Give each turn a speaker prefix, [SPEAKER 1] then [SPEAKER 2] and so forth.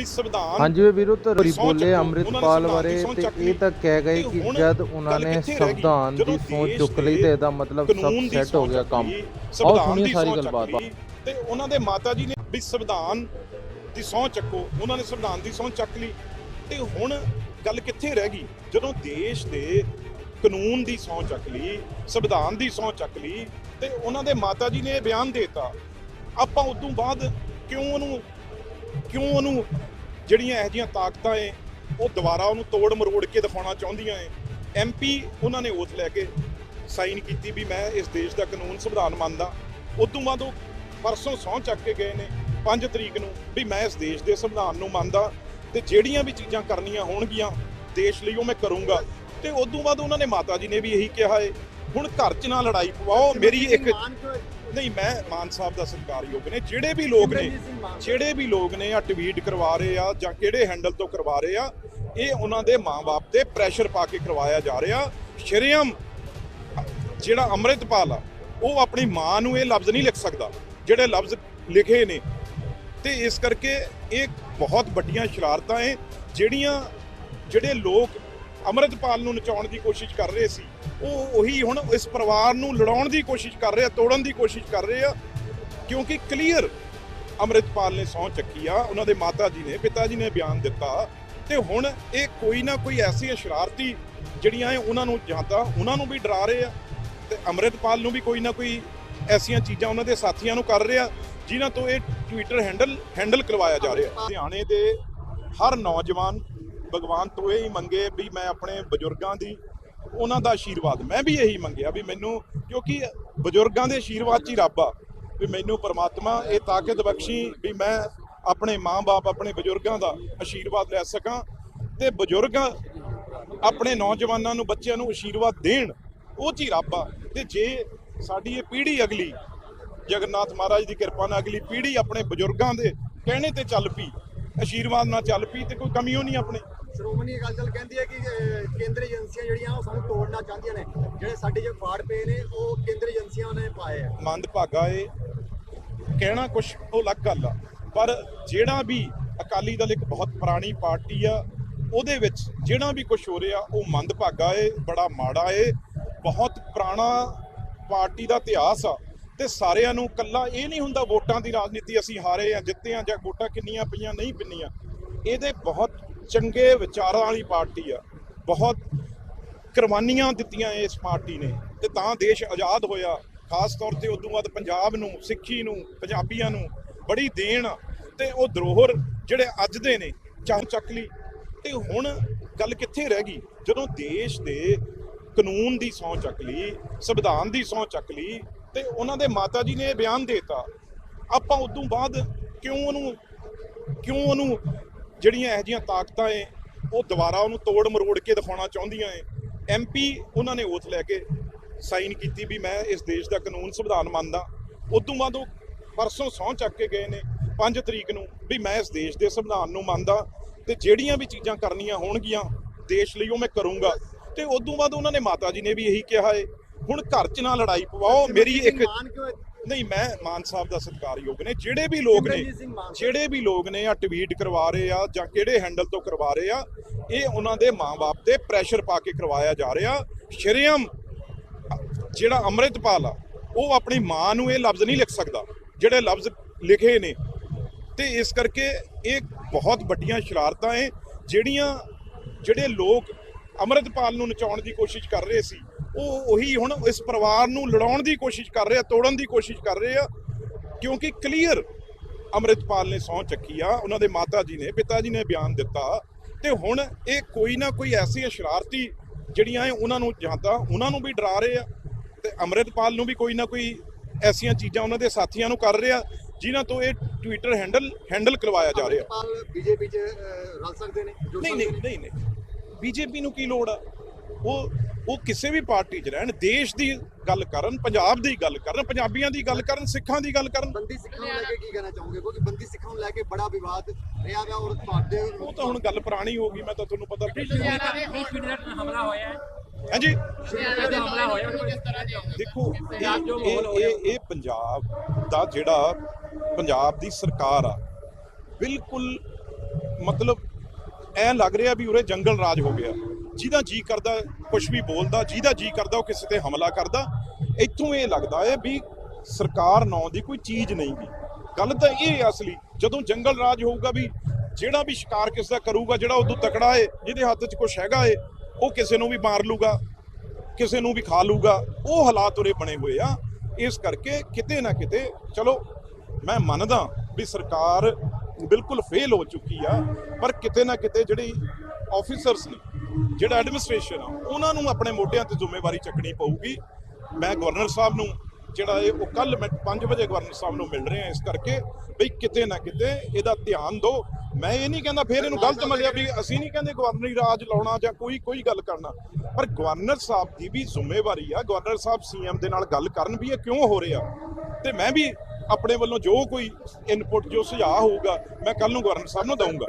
[SPEAKER 1] ਵੀ ਸੰਵਿਧਾਨ
[SPEAKER 2] ਹਾਂਜੀ ਉਹ ਵਿਰੁੱਧ ਬੋਲੇ ਅੰਮ੍ਰਿਤਪਾਲ ਬਾਰੇ ਤੇ ਇਹ ਤਾਂ ਕਹਿ ਗਏ ਕਿ ਜਦ ਉਹਨਾਂ ਨੇ? ਸੰਵਿਧਾਨ ਦੀ
[SPEAKER 1] ਦੇਸ਼
[SPEAKER 2] ਚੁੱਕ ਲਈ ਤੇ ਇਹਦਾ ਮਤਲਬ ਸਭ ਸੈੱਟ ਹੋ ਗਿਆ ਕੰਮ। ਆਓ ਸੁਣੀਏ
[SPEAKER 1] ਦੀ
[SPEAKER 2] ਸਾਰੀ ਗੱਲਬਾਤ
[SPEAKER 1] ਤੇ ਉਹਨਾਂ ਦੇ ਮਾਤਾ ਜੀ ਨੇ ਵੀ ਸੰਵਿਧਾਨ ਦੀ ਸਹੁੰ ਚੱਕੋ ਉਹਨਾਂ ਨੇ ਸੰਵਿਧਾਨ ਦੀ ਸਹੁੰ ਚੱਕ ਲਈ। ਤੇ ਹੁਣ ਗੱਲ ਕਿੱਥੇ ਰਹਿ ਗਈ? ਜਦੋਂ ਦੇਸ਼ ਦੇ ਕਾਨੂੰਨ ਦੀ ਸਹੁੰ ਚੱਕ ਲਈ ਸੰਵਿਧਾਨ ਦੀ ਸਹੁੰ ਚੱਕ ਲਈ ਤੇ ਉਹਨਾਂ ਦੇ ਮਾਤਾ ਜੀ ਨੇ ਇਹ ਬਿਆਨ ਦੇਤਾ। ਆਪਾਂ ਉਦੋਂ ਬਾਅਦ ਕਿਉਂ ਉਹਨੂੰ ਕਿਉਂ ਉਹਨੂੰ ਜਿਹੜੀਆਂ ਇਹੋ ਜਿਹੀਆਂ ਤਾਕਤਾਂ ਏ, ਉਹ ਦੁਬਾਰਾ ਉਹਨੂੰ ਤੋੜ ਮਰੋੜ ਕੇ ਦਿਖਾਉਣਾ ਚਾਹੁੰਦੀਆਂ ਏ। ਐਮਪੀ ਉਹਨਾਂ ਨੇ ਓਥ ਲੈ ਕੇ ਸਾਈਨ ਕੀਤੀ ਵੀ ਮੈਂ ਇਸ ਦੇਸ਼ ਦਾ ਕਾਨੂੰਨ ਸੰਵਿਧਾਨ ਮੰਨਦਾ। ਉਦੋਂ ਬਾਅਦ ਉਹ ਪਰਸੋਂ ਸਹੁੰ ਚੱਕ ਕੇ ਗਏ ਨੇ 5 ਤਰੀਕ ਨੂੰ ਵੀ ਮੈਂ ਇਸ ਦੇਸ਼ ਦੇ ਸੰਵਿਧਾਨ ਨੂੰ ਮੰਨਦਾ ਤੇ ਜਿਹੜੀਆਂ ਵੀ ਚੀਜ਼ਾਂ ਕਰਨੀਆਂ ਹੋਣਗੀਆਂ, ਦੇਸ਼ ਲਈ ਉਹ ਮੈਂ ਕਰੂੰਗਾ। ਤੇ ਉਦੋਂ ਬਾਅਦ ਉਹਨਾਂ ਨੇ ਮਾਤਾ ਜੀ ਨੇ ਵੀ ਇਹੀ ਕਿਹਾ ਏ, ਹੁਣ ਘਰ 'ਚ ਨਾ ਲੜਾਈ ਪਵਾਓ, ਮੇਰੀ ਇੱਕ ਨਹੀਂ, ਮੈਂ ਮਾਨ ਸਾਹਿਬ ਦਾ ਸਤਿਕਾਰਯੋਗ ਨੇ। ਜਿਹੜੇ ਵੀ ਲੋਕ ਨੇ, ਜਿਹੜੇ ਵੀ ਲੋਕ ਨੇ ਆ ਟਵੀਟ ਕਰਵਾ ਰਹੇ ਆ ਜਾਂ ਕਿਹੜੇ ਹੈਂਡਲ ਤੋਂ ਕਰਵਾ ਰਹੇ ਆ, ਇਹ ਉਹਨਾਂ ਦੇ ਮਾਪੇ ਤੇ ਪ੍ਰੈਸ਼ਰ ਪਾ ਕੇ ਕਰਵਾਇਆ ਜਾ ਰਿਹਾ। ਸ਼ਰੇਆਮ ਜਿਹੜਾ ਅੰਮ੍ਰਿਤਪਾਲ ਆ, ਉਹ ਆਪਣੀ ਮਾਂ ਨੂੰ ਇਹ ਲਫ਼ਜ਼ ਨਹੀਂ ਲਿਖ ਸਕਦਾ। ਜਿਹੜੇ ਲਫ਼ਜ਼ ਲਿਖੇ ਨੇ, ਤੇ ਇਸ ਕਰਕੇ ਇਹ ਬਹੁਤ ਵੱਡੀਆਂ ਸ਼ਰਾਰਤਾਂ ਏ ਜਿਹੜੀਆਂ, ਜਿਹੜੇ ਲੋਕ ਅੰਮ੍ਰਿਤਪਾਲ ਨੂੰ ਨਚਾਉਣ ਦੀ ਕੋਸ਼ਿਸ਼ ਕਰ ਰਹੇ ਸੀ। ਉਹ ਉਹੀ ਹੁਣ ਇਸ ਪਰਿਵਾਰ ਨੂੰ ਲੜਾਉਣ ਦੀ ਕੋਸ਼ਿਸ਼ ਕਰ ਰਹੇ ਆ, ਤੋੜਨ ਦੀ ਕੋਸ਼ਿਸ਼ ਕਰ ਰਹੇ ਆ, ਕਿਉਂਕਿ ਕਲੀਅਰ ਅੰਮ੍ਰਿਤਪਾਲ ਨੇ ਸਹੁੰ ਚੱਕੀ ਆ, ਉਹਨਾਂ ਦੇ ਮਾਤਾ ਜੀ ਨੇ, ਪਿਤਾ ਜੀ ਨੇ ਬਿਆਨ ਦਿੱਤਾ ਤੇ ਹੁਣ ਇਹ ਕੋਈ ਨਾ ਕੋਈ ਐਸੀ ਸ਼ਰਾਰਤੀ ਜਿਹੜੀਆਂ ਇਹ ਉਹਨਾਂ ਨੂੰ ਜਾਂ ਤਾਂ ਉਹਨਾਂ ਨੂੰ ਵੀ ਡਰਾ ਰਹੇ ਆ ਤੇ ਅੰਮ੍ਰਿਤਪਾਲ ਨੂੰ ਵੀ ਕੋਈ ਨਾ ਕੋਈ ਐਸੀਆਂ ਚੀਜ਼ਾਂ ਉਹਨਾਂ ਦੇ ਸਾਥੀਆਂ ਨੂੰ ਕਰ ਰਿਹਾ ਜਿਨ੍ਹਾਂ ਤੋਂ ਇਹ ਟਵਿੱਟਰ ਹੈਂਡਲ ਹੈਂਡਲ ਕਰਵਾਇਆ ਜਾ ਰਿਹਾ। ਲੁਧਿਆਣੇ ਦੇ ਹਰ ਨੌਜਵਾਨ ਭਗਵਾਨ ਤੋਂ ਇਹ ਹੀ ਮੰਗੇ ਵੀ ਮੈਂ ਆਪਣੇ ਬਜ਼ੁਰਗਾਂ ਦੀ, ਉਹਨਾਂ ਦਾ ਆਸ਼ੀਰਵਾਦ ਮੈਂ ਵੀ ਇਹੀ ਮੰਗਿਆ ਵੀ ਮੈਨੂੰ, ਕਿਉਂਕਿ ਬਜ਼ੁਰਗਾਂ ਦੇ ਆਸ਼ੀਰਵਾਦ 'ਚ ਹੀ ਰੱਬ ਆ, ਵੀ ਮੈਨੂੰ ਪਰਮਾਤਮਾ ਇਹ ਤਾਕਤ ਬਖਸ਼ੀ ਵੀ ਮੈਂ ਆਪਣੇ ਮਾਂ-ਬਾਪ, ਆਪਣੇ ਬਜ਼ੁਰਗਾਂ ਦਾ ਆਸ਼ੀਰਵਾਦ ਲੈ ਸਕਾਂ ਤੇ ਬਜ਼ੁਰਗ ਆਪਣੇ ਨੌਜਵਾਨਾਂ ਨੂੰ, ਬੱਚਿਆਂ ਨੂੰ ਆਸ਼ੀਰਵਾਦ ਦੇਣ, ਉਹ 'ਚ ਹੀ ਰੱਬ ਆ। ਤੇ ਜੇ ਸਾਡੀ ਇਹ ਪੀੜ੍ਹੀ ਅਗਲੀ, ਜਗਨਨਾਥ ਮਹਾਰਾਜ ਦੀ ਕਿਰਪਾ ਨਾਲ ਅਗਲੀ ਪੀੜ੍ਹੀ ਆਪਣੇ ਬਜ਼ੁਰਗਾਂ ਦੇ ਕਹਿਣੇ ਤੇ ਚੱਲ ਪਈ ਆਸ਼ੀਰਵਾਦ ਨਾਲ ਚੱਲ ਪਈ ਤੇ ਕੋਈ ਕਮੀ ਉਹ ਨਹੀਂ ਆਪਣੇ।
[SPEAKER 3] ਸ਼੍ਰੋਮਣੀ ਅਕਾਲੀ ਦਲ ਕਹਿੰਦੀ ਹੈ ਕਿ ਅਹ, ਕੇਂਦਰੀ ਏਜੰਸੀਆਂ ਜਿਹੜੀਆਂ ਉਹ ਸਾਨੂੰ ਤੋੜਨਾ ਚਾਹੁੰਦੀਆਂ ਨੇ। ਜਿਹੜੇ ਸਾਡੇ ਜੋ ਫਾੜ ਪਏ ਨੇ ਉਹ ਕੇਂਦਰੀ ਏਜੰਸੀਆਂ ਨੇ ਪਾਏ ਆ।
[SPEAKER 1] ਮੰਦ ਏ। ਕਹਿਣਾ ਕੁਛ ਉਹ ਅਲੱਗ ਗੱਲ ਆ। ਪਰ ਜਿਹੜਾ ਵੀ ਅਕਾਲੀ ਦਲ ਇੱਕ ਬਹੁਤ ਪੁਰਾਣੀ ਪਾਰਟੀ ਆ ਉਹਦੇ ਵਿੱਚ ਜਿਹੜਾ ਵੀ ਕੁਛ ਹੋ ਰਿਹਾ ਉਹ ਮੰਦਭਾਗਾ ਏ ਬੜਾ ਮਾੜਾ ਏ। ਬਹੁਤ ਪੁਰਾਣਾ ਪਾਰਟੀ ਦਾ ਇਤਿਹਾਸ ਆ ਤੇ ਸਾਰਿਆਂ ਨੂੰ ਕੱਲਾ ਇਹ ਨਹੀਂ ਹੁੰਦਾ ਵੋਟਾਂ ਦੀ ਰਾਜਨੀਤੀ ਅਸੀਂ ਹਾਰੇ ਆ ਜਿੱਤੇ ਆ ਜਾਂ ਵੋਟਾਂ ਕਿੰਨੀਆਂ ਪਈਆਂ ਨਹੀਂ ਪਿੰਨੀਆਂ। ਇਹਦੇ ਬਹੁਤ ਚੰਗੇ ਵਿਚਾਰਾਂ ਵਾਲੀ ਪਾਰਟੀ ਆ। ਬਹੁਤ ਕੁਰਬਾਨੀਆਂ ਦਿੱਤੀਆਂ ਇਸ ਪਾਰਟੀ ਨੇ ਤੇ ਤਾਂ ਦੇਸ਼ ਆਜ਼ਾਦ ਹੋਇਆ। ਖਾਸ ਤੌਰ ਤੇ ਉਦੋਂ ਬਾਅਦ ਪੰਜਾਬ ਨੂੰ, ਸਿੱਖੀ ਨੂੰ, ਪੰਜਾਬੀਆਂ ਨੂੰ ਬੜੀ ਦੇਣ ਆ ਤੇ ਉਹ ਧਰੋਹਰ ਜਿਹੜੇ ਅੱਜ ਦੇ ਨੇ ਚਾਹ ਚੱਕ ਲਈ। ਤੇ ਹੁਣ ਗੱਲ ਕਿੱਥੇ ਰਹਿ ਗਈ? ਜਦੋਂ ਦੇਸ਼ ਦੇ ਕਾਨੂੰਨ ਦੀ ਸਹੁੰ ਚੱਕ ਲਈ, ਸੰਵਿਧਾਨ ਦੀ ਸਹੁੰ ਚੱਕ ਲਈ ਤੇ ਉਹਨਾਂ ਦੇ ਮਾਤਾ ਜੀ ਨੇ ਇਹ ਬਿਆਨ ਦੇਤਾ, ਆਪਾਂ ਉਦੋਂ ਬਾਅਦ ਕਿਉਂ ਉਹਨੂੰ ਕਿਉਂ ਉਹਨੂੰ ਜਿਹੜੀਆਂ ਇਹੋ ਜਿਹੀਆਂ ਤਾਕਤਾਂ ਏ, ਉਹ ਦੁਬਾਰਾ ਉਹਨੂੰ ਤੋੜ ਮਰੋੜ ਕੇ ਦਿਖਾਉਣਾ ਚਾਹੁੰਦੀਆਂ ਏ। ਐਮਪੀ ਉਹਨਾਂ ਨੇ ਓਥ ਲੈ ਕੇ ਸਾਈਨ ਕੀਤੀ ਵੀ ਮੈਂ ਇਸ ਦੇਸ਼ ਦਾ ਕਾਨੂੰਨ ਸੰਵਿਧਾਨ ਮੰਨਦਾ। ਉਦੋਂ ਬਾਅਦ ਉਹ ਪਰਸੋਂ ਸਹੁੰ ਚੱਕ ਕੇ ਗਏ ਨੇ 5 ਤਰੀਕ ਨੂੰ ਵੀ ਮੈਂ ਇਸ ਦੇਸ਼ ਦੇ ਸੰਵਿਧਾਨ ਨੂੰ ਮੰਨਦਾ ਤੇ ਜਿਹੜੀਆਂ ਵੀ ਚੀਜ਼ਾਂ ਕਰਨੀਆਂ ਹੋਣਗੀਆਂ ਦੇਸ਼ ਲਈ ਉਹ ਮੈਂ ਕਰੂੰਗਾ। ਤੇ ਉਦੋਂ ਬਾਅਦ ਉਹਨਾਂ ਨੇ ਮਾਤਾ ਜੀ ਨੇ ਵੀ ਇਹੀ ਕਿਹਾ ਏ, ਹੁਣ ਘਰ 'ਚ ਨਾ ਲੜਾਈ ਪਵਾਓ, ਮੇਰੀ ਇੱਕ ਨਹੀਂ ਮੈਂ ਮਾਨ ਸਾਹਿਬ ਦਾ ਸਤਿਕਾਰਯੋਗ ਨੇ ਜਿਹੜੇ ਵੀ ਲੋਕ ਨੇ। ਜਿਹੜੇ ਵੀ ਲੋਕ ਨੇ ਆ ਟਵੀਟ ਕਰਵਾ ਰਹੇ ਆ ਜਾਂ ਕਿਹੜੇ ਹੈਂਡਲ ਤੋਂ ਕਰਵਾ ਰਹੇ ਆ ਇਹ ਉਹਨਾਂ ਦੇ ਮਾਪੇ ਤੇ ਪ੍ਰੈਸ਼ਰ ਪਾ ਕੇ ਕਰਵਾਇਆ ਜਾ ਰਿਹਾ ਸ਼ਰੇਆਮ ਜਿਹੜਾ ਅੰਮ੍ਰਿਤਪਾਲ ਆ ਉਹ ਆਪਣੀ ਮਾਂ ਨੂੰ ਇਹ ਲਫ਼ਜ਼ ਨਹੀਂ ਲਿਖ ਸਕਦਾ ਜਿਹੜੇ ਲਫ਼ਜ਼ ਲਿਖੇ ਨੇ ਤੇ ਇਸ ਕਰਕੇ ਇਹ ਬਹੁਤ ਵੱਡੀਆਂ ਸ਼ਰਾਰਤਾਂ ਏ ਜਿਹੜੀਆਂ ਜਿਹੜੇ ਲੋਕ ਅੰਮ੍ਰਿਤਪਾਲ ਨੂੰ ਨਚਾਉਣ ਦੀ ਕੋਸ਼ਿਸ਼ ਕਰ ਰਹੇ ਸੀ ਉਹ ਉਹੀ ਹੁਣ ਇਸ ਪਰਿਵਾਰ ਨੂੰ ਲੜਾਉਣ ਦੀ ਕੋਸ਼ਿਸ਼ ਕਰ ਰਹੇ ਆ ਤੋੜਨ ਦੀ ਕੋਸ਼ਿਸ਼ ਕਰ ਰਹੇ ਆ ਕਿਉਂਕਿ ਕਲੀਅਰ ਅੰਮ੍ਰਿਤਪਾਲ ਨੇ ਸਹੁੰ ਚੱਕੀ ਆ ਉਹਨਾਂ ਦੇ ਮਾਤਾ ਜੀ ਨੇ ਪਿਤਾ ਜੀ ਨੇ ਬਿਆਨ ਦਿੱਤਾ ਤੇ ਹੁਣ ਇਹ ਕੋਈ ਨਾ ਕੋਈ ਐਸੀ ਸ਼ਰਾਰਤੀ ਜਿਹੜੀਆਂ ਇਹ ਉਹਨਾਂ ਨੂੰ ਜਾਂ ਤਾਂ ਉਹਨਾਂ ਨੂੰ ਵੀ ਡਰਾ ਰਹੇ ਆ ਤੇ ਅੰਮ੍ਰਿਤਪਾਲ ਨੂੰ ਵੀ ਕੋਈ ਨਾ ਕੋਈ ਐਸੀਆਂ ਚੀਜ਼ਾਂ ਉਹਨਾਂ ਦੇ ਸਾਥੀਆਂ ਨੂੰ ਕਰ ਰਿਹਾ ਜਿਨ੍ਹਾਂ ਤੋਂ ਇਹ ਟਵਿੱਟਰ ਹੈਂਡਲ ਹੈਂਡਲ ਕਰਵਾਇਆ ਜਾ ਰਿਹਾ।
[SPEAKER 3] ਅੰਮ੍ਰਿਤਪਾਲ ਬੀਜੇਪੀ 'ਚ ਰਲ ਸਕਦੇ ਨੇ
[SPEAKER 1] ਨਹੀਂ? ਨਹੀਂ ਨਹੀਂ। ਬੀਜੇਪੀ ਨੂੰ ਕੀ ਲੋੜ ਆ? ਉਹ ਉਹ ਕਿਸੇ ਵੀ ਪਾਰਟੀ 'ਚ ਰਹਿਣ ਦੇਸ਼ ਦੀ ਗੱਲ ਕਰਨ ਪੰਜਾਬ ਦੀ ਗੱਲ ਕਰਨ ਪੰਜਾਬੀਆਂ ਦੀ ਗੱਲ ਕਰਨ ਸਿੱਖਾਂ ਦੀ ਗੱਲ ਕਰਨ।
[SPEAKER 3] ਬੰਦੀ ਸਿੱਖਾਂ ਨੂੰ ਲੈ ਕੇ ਕੀ ਕਹਿਣਾ ਚਾਹੋਗੇ? ਕਿਉਂਕਿ ਬੰਦੀ ਸਿੱਖਾਂ ਨੂੰ ਲੈ ਕੇ ਬੜਾ ਵਿਵਾਦ ਰਿਹਾ ਵਾ ਔਰ ਤੁਹਾਡੇ
[SPEAKER 1] ਉਹ ਤਾਂ ਹੁਣ ਗੱਲ ਪੁਰਾਣੀ ਹੋ ਗਈ ਮੈਂ ਤਾਂ ਤੁਹਾਨੂੰ ਪਤਾ
[SPEAKER 4] ਹਮਲਾ ਹੋਇਆ ਹੈ।
[SPEAKER 1] ਹਾਂਜੀ। ਦੇਖੋ
[SPEAKER 4] ਹੋ
[SPEAKER 1] ਇਹ- ਇਹ ਪੰਜਾਬ ਦਾ ਜਿਹੜਾ ਪੰਜਾਬ ਦੀ ਸਰਕਾਰ ਆ ਬਿਲਕੁਲ ਮਤਲਬ ਐ ਲੱਗ ਰਿਹਾ ਵੀ ਉਰੇ ਜੰਗਲ ਰਾਜ ਹੋ ਗਿਆ। ਜਿਹਦਾ ਜੀ ਕਰਦਾ ਕੁਝ ਵੀ ਬੋਲਦਾ, ਜਿਹਦਾ ਜੀ ਕਰਦਾ, ਉਹ ਕਿਸੇ ਤੇ ਹਮਲਾ ਕਰਦਾ। ਇੱਥੋਂ ਇਹ ਲੱਗਦਾ ਹੈ ਵੀ ਸਰਕਾਰ ਨਾਂ ਦੀ ਕੋਈ ਚੀਜ਼ ਨਹੀਂ ਗੀ। ਗੱਲ ਤਾਂ ਇਹ ਅਸਲੀ, ਜਦੋਂ ਜੰਗਲ ਰਾਜ ਹੋਊਗਾ ਵੀ ਜਿਹੜਾ ਵੀ ਸ਼ਿਕਾਰ ਕਿਸ ਦਾ ਕਰੂਗਾ, ਜਿਹੜਾ ਉਦੋਂ ਤਕੜਾ ਏ ਜਿਹਦੇ ਹੱਥ 'ਚ ਕੁਝ ਹੈਗਾ ਏ ਉਹ ਕਿਸੇ ਨੂੰ ਵੀ ਮਾਰ ਲੂਗਾ, ਕਿਸੇ ਨੂੰ ਵੀ ਖਾ ਲੂਗਾ, ਉਹ ਹਾਲਾਤ ਉਰੇ ਬਣੇ ਹੋਏ ਆ। ਇਸ ਕਰਕੇ ਕਿਤੇ ਨਾ ਕਿਤੇ, ਚਲੋ, ਮੈਂ ਮੰਨਦਾ ਵੀ ਸਰਕਾਰ ਬਿਲਕੁਲ ਫੇਲ ਹੋ ਚੁੱਕੀ ਆ, ਪਰ ਕਿਤੇ ਨਾ ਕਿਤੇ ਜਿਹੜੀ ਆਫੀਸਰਸ ਨੇ ਜਿਹੜਾ ਐਡਮਿਨਿਸਟ੍ਰੇਸ਼ਨ ਆ, ਉਹਨਾਂ ਨੂੰ ਆਪਣੇ ਮੋਢਿਆਂ ਤੇ ਜ਼ਿੰਮੇਵਾਰੀ ਚੱਕਣੀ ਪਊਗੀ। ਮੈਂ ਗਵਰਨਰ ਸਾਹਿਬ ਨੂੰ ਜਿਹੜਾ ਇਹ, ਉਹ ਕੱਲ ਮੈਂ 5 ਵਜੇ ਗਵਰਨਰ ਸਾਹਿਬ ਨੂੰ ਮਿਲ ਰਿਹਾ ਇਸ ਕਰਕੇ ਬਈ ਕਿਤੇ ਨਾ ਕਿਤੇ ਇਹਦਾ ਧਿਆਨ ਦਿਓ। ਮੈਂ ਇਹ ਨਹੀਂ ਕਹਿੰਦਾ ਫਿਰ ਇਹਨੂੰ ਗਲਤ ਮਲਿਆ ਵੀ ਅਸੀਂ ਨਹੀਂ ਕਹਿੰਦੇ ਗਵਰਨਰੀ ਰਾਜ ਲਾਉਣਾ ਜਾਂ ਕੋਈ ਕੋਈ ਗੱਲ ਕਰਨਾ। ਪਰ ਗਵਰਨਰ ਸਾਹਿਬ ਦੀ ਵੀ ਜ਼ਿੰਮੇਵਾਰੀ ਆ। ਗਵਰਨਰ ਸਾਹਿਬ ਸੀਐਮ ਦੇ ਨਾਲ ਗੱਲ ਕਰਨ ਵੀ ਇਹ ਕਿਉਂ ਹੋ ਰਿਹਾ? ਤੇ ਮੈਂ ਵੀ ਆਪਣੇ ਵੱਲੋਂ ਜੋ ਕੋਈ ਇਨਪੁਟ ਜੋ ਸੁਝਾਅ ਹੋਊਗਾ, ਮੈਂ ਕੱਲ ਨੂੰ ਗਵਰਨਰ ਸਾਹਿਬ ਨੂੰ ਦਊਂਗਾ।